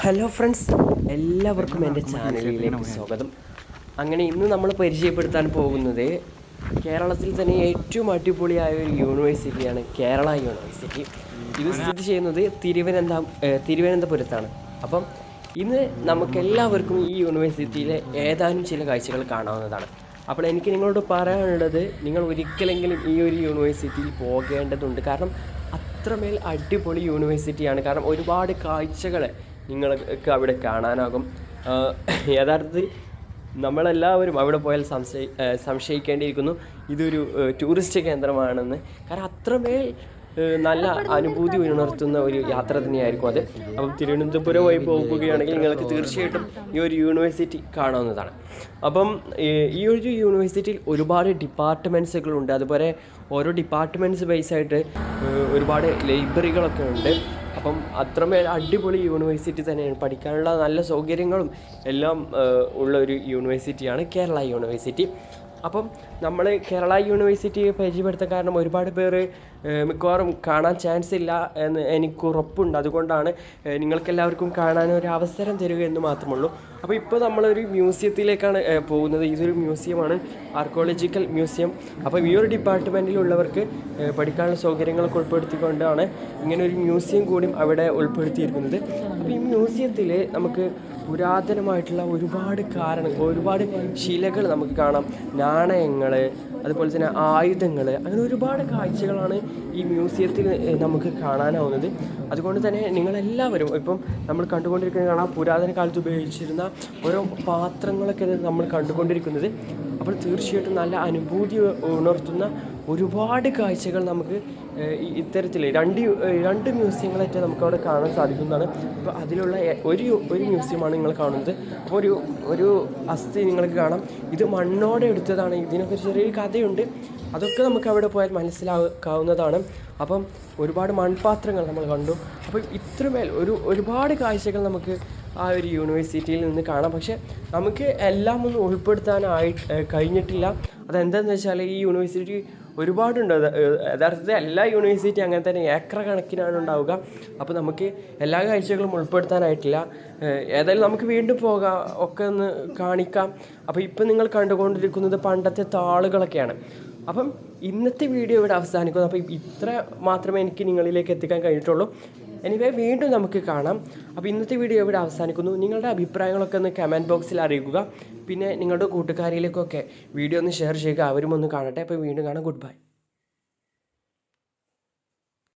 Hello friends എല്ലാവർക്കും എന്റെ ചാനലിലേക്ക് സ്വാഗതം. അങ്ങനെ ഇന്ന് നമ്മൾ പരിചയപ്പെടുത്താൻ പോകുന്നത് കേരളത്തിൽ തന്നെ ഏറ്റവും അടിപൊളിയായ ഒരു യൂണിവേഴ്സിറ്റിയാണ് കേരള യൂണിവേഴ്സിറ്റി. ഇത് സ്ഥിതി ചെയ്യുന്നത് തിരുവനന്തപുരം തിരുവനന്തപുരത്താണ്. അപ്പം ഇന്ന് നമുക്കെല്ലാവർക്കും ഈ യൂണിവേഴ്സിറ്റിയിലെ ഏതാനും ചില കാഴ്ചകൾ കാണാവുന്നതാണ്. അപ്പോൾ എനിക്ക് നിങ്ങളോട് പറയാനുള്ളത് നിങ്ങൾ ഒരിക്കലെങ്കിലും ഈ ഒരു യൂണിവേഴ്സിറ്റിയിൽ പോകേണ്ടതുണ്ട്. കാരണം അത്രമേൽ അടിപൊളി യൂണിവേഴ്സിറ്റിയാണ്. കാരണം ഒരുപാട് കാഴ്ചകൾ നിങ്ങൾക്ക് അവിടെ കാണാനാകും. യഥാർത്ഥത്തിൽ നമ്മളെല്ലാവരും അവിടെ പോയാൽ സംശയി സംശയിക്കേണ്ടിയിരിക്കുന്നു. ഇതൊരു ടൂറിസ്റ്റ് കേന്ദ്രമാണെന്ന്. കാരണം അത്രമേൽ നല്ല അനുഭൂതി ഉണർത്തുന്ന ഒരു യാത്ര തന്നെയായിരിക്കും അത്. അപ്പം തിരുവനന്തപുരം വഴി പോകുകയാണെങ്കിൽ നിങ്ങൾക്ക് തീർച്ചയായിട്ടും ഈ ഒരു യൂണിവേഴ്സിറ്റി കാണാവുന്നതാണ്. അപ്പം ഈ ഒരു യൂണിവേഴ്സിറ്റിയിൽ ഒരുപാട് ഡിപ്പാർട്ട്മെന്റ്സുകളുണ്ട് അതുപോലെ ഓരോ ഡിപ്പാർട്ട്മെന്റ്സ് ബേസ് ആയിട്ട് ഒരുപാട് ലൈബ്രറികളൊക്കെ ഉണ്ട്. അപ്പം അത്രമേൽ അടിപൊളി യൂണിവേഴ്സിറ്റി തന്നെയാണ്. പഠിക്കാനുള്ള നല്ല സൗകര്യങ്ങളും എല്ലാം ഉള്ള ഒരു യൂണിവേഴ്സിറ്റിയാണ് കേരള യൂണിവേഴ്സിറ്റി അപ്പം നമ്മൾ കേരള യൂണിവേഴ്സിറ്റിയെ പരിചയപ്പെടുത്താൻ കാരണം ഒരുപാട് പേര് മിക്കവാറും കാണാൻ ചാൻസ് ഇല്ല എന്ന് എനിക്ക് ഉറപ്പുണ്ട്. അതുകൊണ്ടാണ് നിങ്ങൾക്കെല്ലാവർക്കും കാണാൻ ഒരു അവസരം തരിക എന്ന് മാത്രമുള്ളൂ. അപ്പോൾ ഇപ്പോൾ നമ്മളൊരു മ്യൂസിയത്തിലേക്കാണ് പോകുന്നത്. ഇതൊരു മ്യൂസിയമാണ് ആർക്കോളജിക്കൽ മ്യൂസിയം. അപ്പോൾ ഈ ഒരു ഡിപ്പാർട്ട്മെന്റിലുള്ളവർക്ക് പഠിക്കാനുള്ള സൗകര്യങ്ങളൊക്കെ ഉൾപ്പെടുത്തിക്കൊണ്ടാണ് ഇങ്ങനെ ഒരു മ്യൂസിയം കൂടി അവിടെ ഉൾപ്പെടുത്തിയിരിക്കുന്നത്. അപ്പോൾ ഈ മ്യൂസിയത്തിൽ നമുക്ക് പുരാതനമായിട്ടുള്ള ഒരുപാട് കാരണം ഒരുപാട് ശിലകൾ നമുക്ക് കാണാം. നാണയങ്ങൾ അതുപോലെ തന്നെ ആയുധങ്ങൾ അങ്ങനെ ഒരുപാട് കാഴ്ചകളാണ് ഈ മ്യൂസിയത്തിൽ നമുക്ക് കാണാനാവുന്നത്. അതുകൊണ്ട് തന്നെ നിങ്ങളെല്ലാവരും ഇപ്പം നമ്മൾ കണ്ടുകൊണ്ടിരിക്കുന്ന കാണാം പുരാതന കാലത്ത് ഉപയോഗിച്ചിരുന്ന ഓരോ പാത്രങ്ങളൊക്കെ നമ്മൾ കണ്ടുകൊണ്ടിരിക്കുന്നത്. അപ്പോൾ തീർച്ചയായിട്ടും നല്ല അനുഭൂതി ഉണർത്തുന്ന ഒരുപാട് കാഴ്ചകൾ നമുക്ക് ഇത്തരത്തിൽ രണ്ട് രണ്ട് മ്യൂസിയങ്ങളായിട്ട് നമുക്ക് അവിടെ കാണാൻ സാധിക്കുന്നതാണ്. അപ്പോൾ അതിലുള്ള ഒരു ഒരു മ്യൂസിയമാണ് നിങ്ങൾ കാണുന്നത്. അപ്പോൾ ഒരു ഒരു അസ്ഥി നിങ്ങൾക്ക് കാണാം. ഇത് മണ്ണോടെ എടുത്തതാണ്. ഇതിനൊക്കെ ചെറിയൊരു കഥയുണ്ട്. അതൊക്കെ നമുക്ക് അവിടെ പോയാൽ മനസ്സിലാക്കാവുന്നതാണ് അപ്പം ഒരുപാട് മൺപാത്രങ്ങൾ നമ്മൾ കണ്ടു. അപ്പോൾ ഇത്രമേൽ ഒരു ഒരുപാട് കാഴ്ചകൾ നമുക്ക് ആ ഒരു യൂണിവേഴ്സിറ്റിയിൽ നിന്ന് കാണാം. പക്ഷേ നമുക്ക് എല്ലാം ഒന്നും ഉൾപ്പെടുത്താനായി കഴിഞ്ഞിട്ടില്ല. അതെന്താണെന്ന് വെച്ചാൽ ഈ യൂണിവേഴ്സിറ്റി ഒരുപാടുണ്ട്. യഥാർത്ഥത്തിൽ എല്ലാ യൂണിവേഴ്സിറ്റി അങ്ങനെ തന്നെ ഏക്കർ കണക്കിനാണ് ഉണ്ടാവുക. അപ്പോൾ നമുക്ക് എല്ലാ കാഴ്ചകളും ഉൾപ്പെടുത്താനായിട്ടില്ല. ഏതായാലും നമുക്ക് വീണ്ടും പോകാം. ഒക്കെ ഒന്ന് കാണിക്കാം. അപ്പോൾ ഇപ്പം നിങ്ങൾ കണ്ടുകൊണ്ടിരിക്കുന്നത് പണ്ടത്തെ താളുകളൊക്കെയാണ്. അപ്പം ഇന്നത്തെ വീഡിയോ ഇവിടെ അവസാനിക്കുന്നു. അപ്പോൾ ഇത്ര മാത്രമേ എനിക്ക് നിങ്ങളിലേക്ക് എത്തിക്കാൻ കഴിഞ്ഞിട്ടുള്ളൂ. എനിവേ വീണ്ടും നമുക്ക് കാണാം. അപ്പോൾ ഇന്നത്തെ വീഡിയോ ഇവിടെ അവസാനിക്കുന്നു. നിങ്ങളുടെ അഭിപ്രായങ്ങളൊക്കെ ഒന്ന് കമന്റ് ബോക്സിൽ അറിയിക്കുക. പിന്നെ നിങ്ങളുടെ കൂട്ടുകാരിലേക്കൊക്കെ വീഡിയോ ഒന്ന് ഷെയർ ചെയ്യുക. അവരും ഒന്ന് കാണട്ടെ. അപ്പോൾ വീണ്ടും കാണാം. Good bye